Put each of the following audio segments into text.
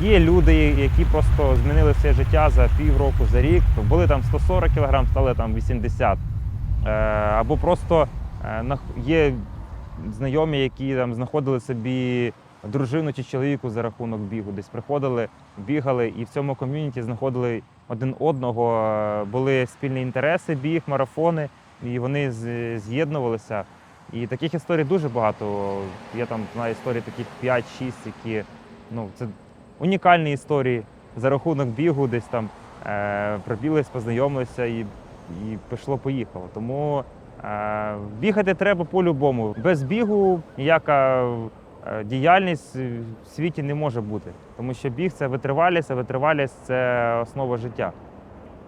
Є люди, які просто змінили все життя за півроку, за рік. Були там 140 кг, стали там 80. Е, Або просто е, є знайомі, які там знаходили собі дружину чи чоловіку за рахунок бігу. Десь приходили, бігали і в цьому ком'юніті знаходили один одного. Е, Були спільні інтереси, біг, марафони, і вони з'єднувалися. І таких історій дуже багато. Я там знаю історії таких 5-6, які ну, це унікальні історії за рахунок бігу, десь там е, пробілись, познайомилися і, і пішло-поїхало. Тому е, бігати треба по-любому. Без бігу ніяка е, діяльність в світі не може бути. Тому що біг це витривалість, а витривалість це основа життя.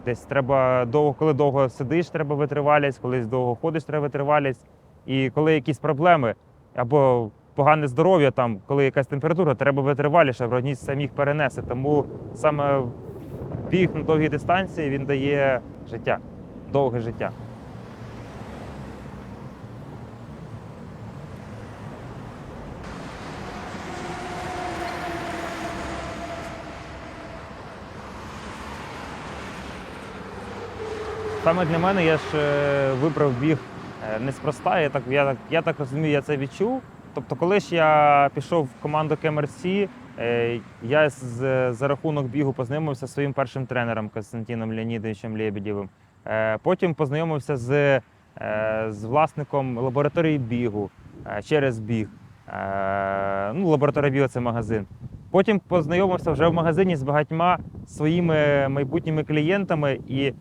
Десь треба довго, коли довго сидиш, треба витривалість, коли довго ходиш, треба витривалість. І коли якісь проблеми або погане здоров'я, там, коли якась температура, треба витриваліше, організм сам їх перенесе. Тому саме біг на довгій дистанції він дає життя, довге життя. Саме для мене я ж е, вибрав біг е, неспроста. Я так, я, так, я так розумію, я це відчув. Тобто, коли ж я пішов в команду КМРС, е, я за рахунок бігу познайомився зі своїм першим тренером Константином Леонідовичем Лебедєвим. Е, Потім познайомився з, е, з власником лабораторії бігу через біг. Ну, лабораторія бігу це магазин. Потім познайомився вже в магазині з багатьма своїми майбутніми клієнтами, і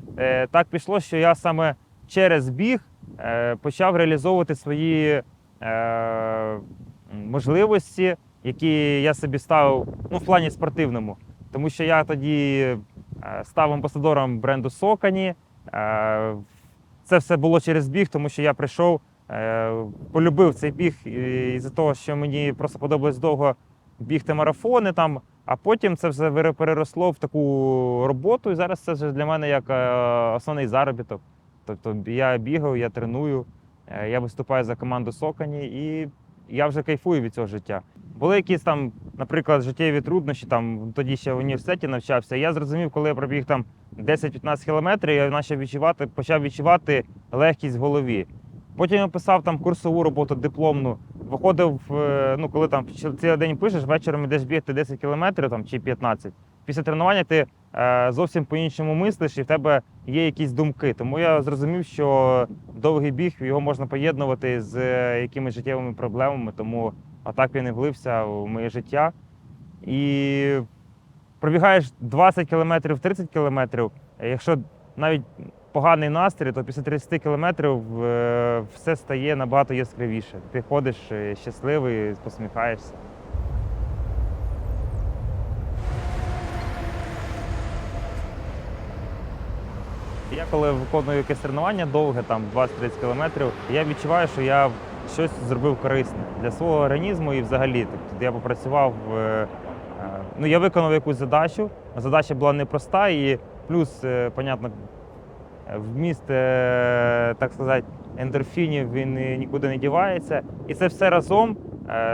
так пішло, що я саме через біг почав реалізовувати свої е, можливості, які я собі ставив ну, в плані спортивному. Тому що я тоді е, став амбасадором бренду Сокані. Е, це все було через біг, тому що я прийшов, полюбив цей біг із-за того, що мені просто подобалось довго бігти марафони там. А потім це все переросло в таку роботу, і зараз це вже для мене як основний заробіток. Тобто я бігаю, я треную, я виступаю за команду Сокані, і я вже кайфую від цього життя. Були якісь там, наприклад, життєві труднощі, там тоді ще в університеті навчався. Я зрозумів, коли я пробіг там 10-15 кілометрів, я почав відчувати, почав відчувати легкість в голові. Потім я писав там курсову роботу, дипломну. Виходив, е, ну коли там цілий день пишеш, вечором йдеш бігти 10 кілометрів там, чи 15. Після тренування ти е, зовсім по-іншому мислиш і в тебе є якісь думки. Тому я зрозумів, що довгий біг його можна поєднувати з е, якимись життєвими проблемами. Тому отак він і влився в моє життя. І пробігаєш 20 кілометрів, 30 кілометрів. Якщо навіть поганий настрій, то після 30 кілометрів е, все стає набагато яскравіше. Ти ходиш е, щасливий, посміхаєшся. Коли виконую якесь тренування довге, там 20-30 кілометрів, я відчуваю, що я щось зробив корисне для свого організму і взагалі. Тобто я попрацював, е, е, ну я виконав якусь задачу. Задача була непроста, і плюс, е, понятно, вміст, так сказати, ендорфінів він нікуди не дівається. І це все разом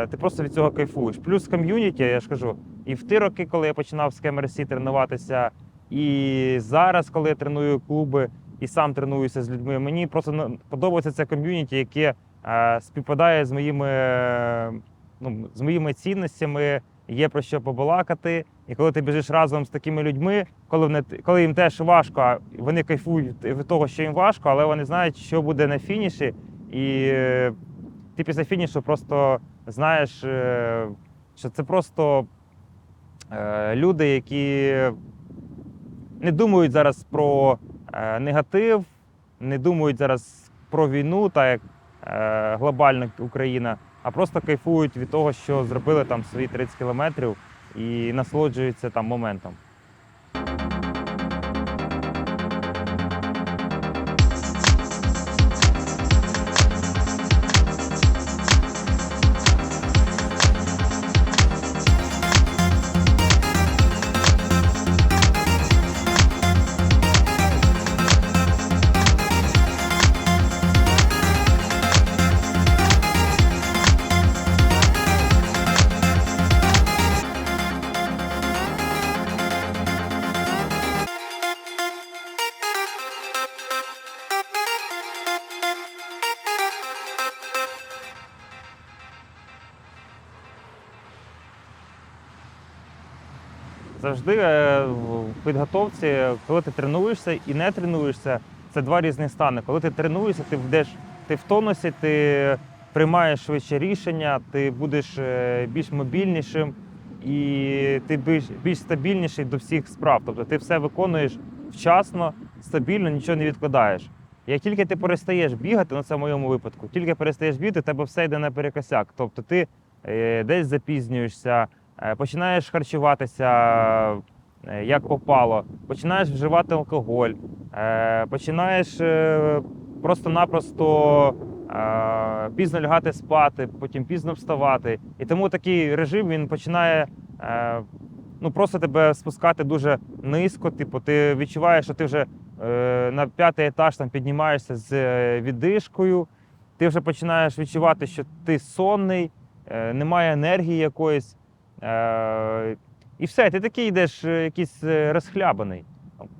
ти просто від цього кайфуєш. Плюс ком'юніті, я ж кажу, і в ті роки, коли я починав з КМРС тренуватися, і зараз, коли я треную клуби і сам тренуюся з людьми, мені просто подобається це ком'юніті, яке е, співпадає з моїми, ну, з моїми цінностями, є про що побалакати. І коли ти біжиш разом з такими людьми, коли, вони, коли їм теж важко, вони кайфують від того, що їм важко, але вони знають, що буде на фініші. І е, ти після фінішу просто знаєш, е, що це просто люди, які не думають зараз про е, негатив, не думають зараз про війну, так як е, глобальна Україна, а просто кайфують від того, що зробили там свої 30 кілометрів і насолоджуються там моментом. Завжди е, в підготовці, коли ти тренуєшся і не тренуєшся, це два різні стани. Коли ти тренуєшся, ти будеш ти в тонусі, ти приймаєш швидше рішення, ти будеш е, більш мобільнішим і ти більш, більш стабільніший до всіх справ. Тобто ти все виконуєш вчасно, стабільно, нічого не відкладаєш. Як тільки ти перестаєш бігати, ну це в моєму випадку, тільки перестаєш бігати, тебе все йде наперекосяк. Тобто ти е, десь запізнюєшся, починаєш харчуватися е, як попало, починаєш вживати алкоголь, е, починаєш е, просто-напросто е, пізно лягати спати, потім пізно вставати. І тому такий режим він починає. е, Ну, просто тебе спускати дуже низько. Типу, ти відчуваєш, що ти вже е, на п'ятий етаж там піднімаєшся з е, віддишкою. Ти вже починаєш відчувати, що ти сонний, е, немає енергії якоїсь. Е, і все, ти такий йдеш е, якийсь е, розхлябаний.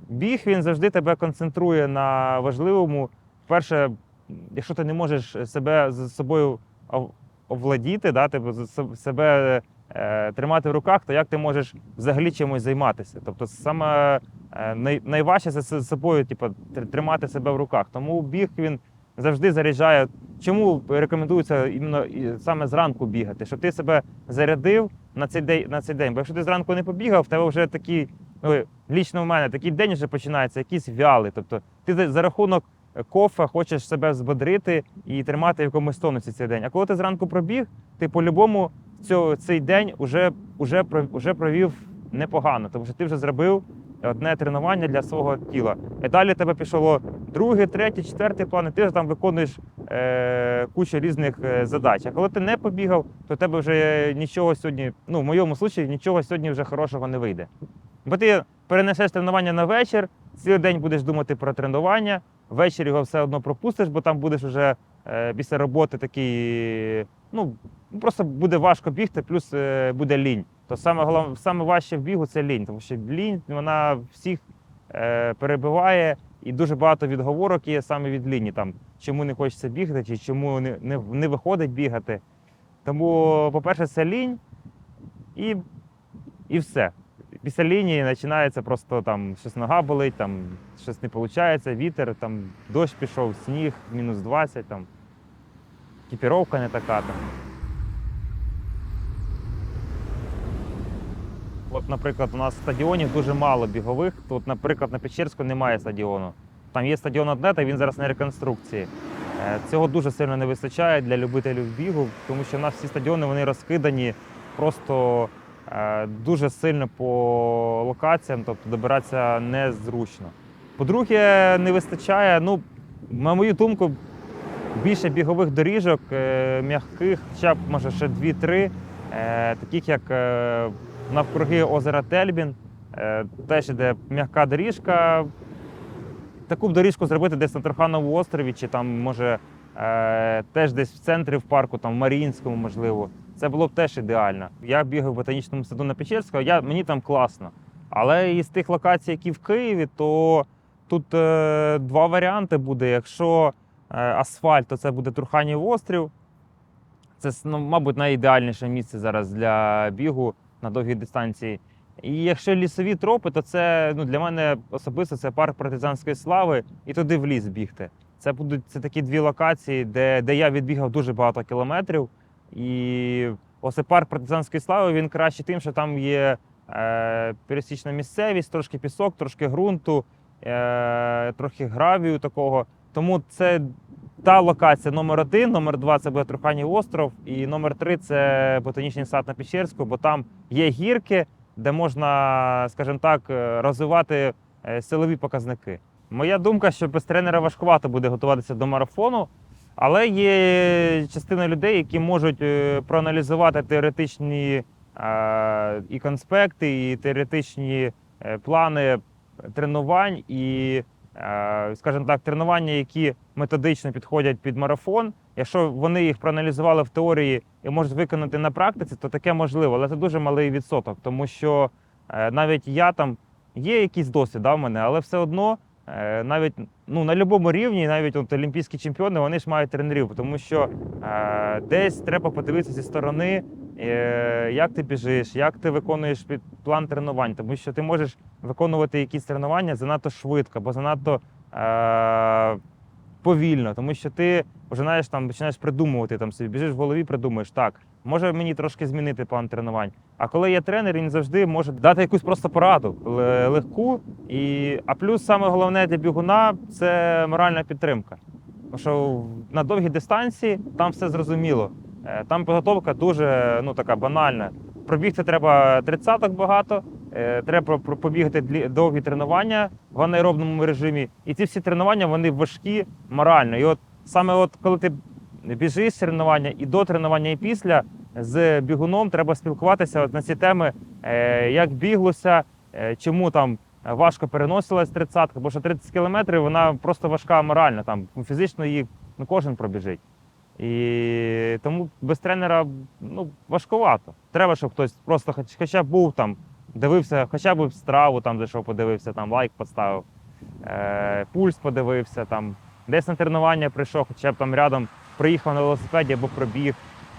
Біг він завжди тебе концентрує на важливому. Перше, якщо ти не можеш себе з собою овладіти, да, тебе себе е, тримати в руках, то як ти можеш взагалі чимось займатися? Тобто, саме най, найважче це з собою, типу, тримати себе в руках. Тому біг він завжди заряджає. Чому рекомендується іменно саме зранку бігати? Щоб ти себе зарядив на цей день, на цей день. Бо якщо ти зранку не побігав, в тебе вже такий, ну, лічно в мене такий день вже починається, якийсь вялий. Тобто ти за- рахунок кофе хочеш себе збодрити і тримати в якомусь тонусі цей день. А коли ти зранку пробіг, ти по-любому цей день уже, уже, уже провів непогано, тому що ти вже зробив одне тренування для свого тіла. І далі тебе пішло другий, третій, четвертий план, і ти вже там виконуєш е, кучу різних е, задач. А коли ти не побігав, то тебе вже нічого сьогодні, ну в моєму випадку, нічого сьогодні вже хорошого не вийде. Бо ти перенесеш тренування на вечір, цілий день будеш думати про тренування, ввечері його все одно пропустиш, бо там будеш вже е, після роботи такий, ну просто буде важко бігти, плюс е, буде лінь. То саме головне, саме важче в бігу це лінь, тому що лінь вона всіх е, перебиває, і дуже багато відговорок є саме від ліні. Там чому не хочеться бігати, чи чому не, не, не виходить бігати. Тому, по-перше, це лінь і, і все. Після лінії починається просто там щось нога болить, там щось не виходить, вітер, там дощ пішов, сніг, мінус 20, там екіпіровка не така. Там. От, наприклад, у нас стадіонів дуже мало бігових. Тут, наприклад, на Печерську немає стадіону. Там є стадіон Однета, він зараз на реконструкції. Е, Цього дуже сильно не вистачає для любителів бігу, тому що в нас всі стадіони вони розкидані просто е, дуже сильно по локаціям, тобто добиратися незручно. По-друге, не вистачає, ну, на мою думку, більше бігових доріжок, е, м'яких, хоча б може ще 2-3, е, таких як навкруги озера Тельбін, е, теж іде м'яка доріжка. Таку б доріжку зробити десь на Трохановому острові, чи там, може, е, теж десь в центрі в парку, там в Маріїнському, можливо. Це було б теж ідеально. Я бігав в ботанічному саду на Печерського, я, мені там класно. Але із тих локацій, які в Києві, то тут е, два варіанти буде. Якщо е, асфальт, то це буде Труханів острів. Це, ну, мабуть, найідеальніше місце зараз для бігу на довгій дистанції. І якщо лісові тропи, то це ну, для мене особисто це парк партизанської слави і туди в ліс бігти. Це будуть це такі дві локації, де, де я відбігав дуже багато кілометрів. І оце парк партизанської слави він краще тим, що там є е, пересічна місцевість, трошки пісок, трошки ґрунту, е, трохи гравію такого. Тому це та локація номер один, номер два це буде Труханів остров, і номер три це ботанічний сад на Печерську, бо там є гірки, де можна, скажімо так, е, розвивати е, силові показники. Моя думка, що без тренера важкувато буде готуватися до марафону, але є частина людей, які можуть е, проаналізувати теоретичні і конспекти, і теоретичні плани тренувань, і, скажімо так, тренування, які методично підходять під марафон. Якщо вони їх проаналізували в теорії і можуть виконати на практиці, то таке можливо, але це дуже малий відсоток, тому що е, навіть я там є якийсь досвід да, в мене, але все одно е, навіть ну, на будь-якому рівні, навіть от, олімпійські чемпіони, вони ж мають тренерів, тому що е, десь треба подивитися зі сторони, е, як ти біжиш, як ти виконуєш план тренувань, тому що ти можеш виконувати якісь тренування занадто швидко, або занадто е, повільно, тому що ти вже знаєш, там починаєш придумувати там собі, біжиш в голові, придумуєш так. Може мені трошки змінити план тренувань. А коли є тренер, він завжди може дати якусь просто пораду легку. І... А плюс саме головне для бігуна це моральна підтримка. Тому що на довгій дистанції там все зрозуміло. Е, Там підготовка дуже ну, така банальна. Пробігти треба тридцяток багато, е, треба побігати довгі тренування в анаеробному режимі. І ці всі тренування вони важкі морально. І от саме от коли ти біжиш тренування і до тренування, і після з бігуном треба спілкуватися от на ці теми, е, як біглося, чому там важко переносилась тридцятка, бо що 30 кілометрів вона просто важка морально. Там фізично її ну, кожен пробіжить. І тому без тренера ну, важкувато. Треба, щоб хтось просто хоч, хоча б був там, дивився, хоча б страву там зайшов, подивився, там лайк поставив, е, пульс подивився, там, десь на тренування прийшов, хоча б там рядом приїхав на велосипеді або пробіг.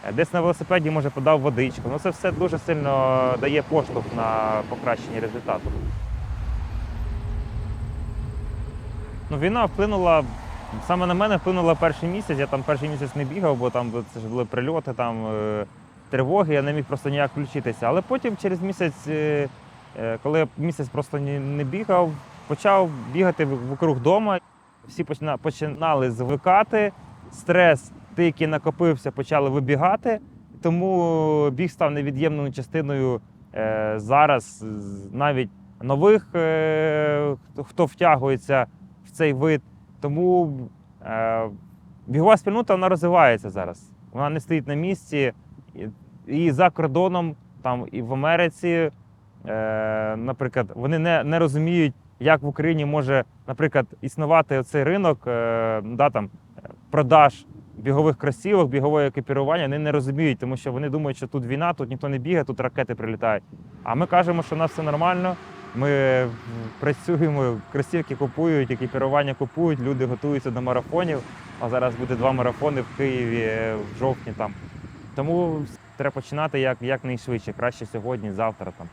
Е, Десь на велосипеді, може, подав водичку. Ну, це все дуже сильно дає поштовх на покращення результату. Ну, війна вплинула. Саме на мене вплинула перший місяць. Я там перший місяць не бігав, бо там це ж були прильоти, там е, тривоги, я не міг просто ніяк включитися. Але потім через місяць, е, е, коли я місяць просто не бігав, почав бігати вокруг дома. Всі починали звикати. Стрес, той, який накопився, почали вибігати. Тому біг став невід'ємною частиною зараз навіть нових, хто втягується в цей вид. Тому е, бігова спільнота вона розвивається зараз. Вона не стоїть на місці. І, за кордоном, там і в Америці, е, наприклад, вони не, не розуміють, як в Україні може, наприклад, існувати цей ринок е, да, там, продаж бігових кросівок, бігового екіпірування. Вони не розуміють, тому що вони думають, що тут війна, тут ніхто не бігає, тут ракети прилітають. А ми кажемо, що у нас все нормально. Ми працюємо, кросівки купують, екіпірування купують, люди готуються до марафонів. А зараз буде два марафони в Києві е, в жовтні там. Тому треба починати як, якнайшвидше, краще сьогодні, завтра там.